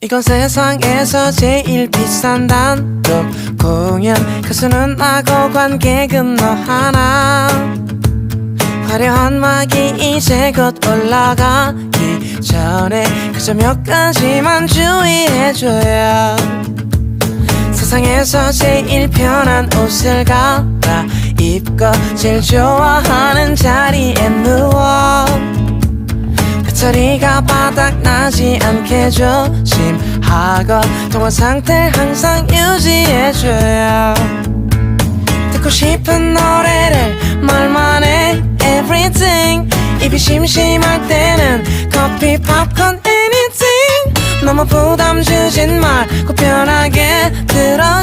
이건 세상에서 제일 비싼 단독 공연. 가수는 나고 관객은 너 하나. 화려한 막이 이제 곧 올라가기 전에 그저 몇 가지만 주의해줘요 세상에서 제일 편한 옷을 갈아 입고 제일 좋아하는 자리에 누워. 배터리가 바닥나지 않게 조심하고 통화 상태를 항상 유지해줘요. 듣고 싶은 노래를 말만 해 everything. 입이 심심할 때는 커피 팝콘 anything. 너무 부담 주진 말고 편하게 들어줘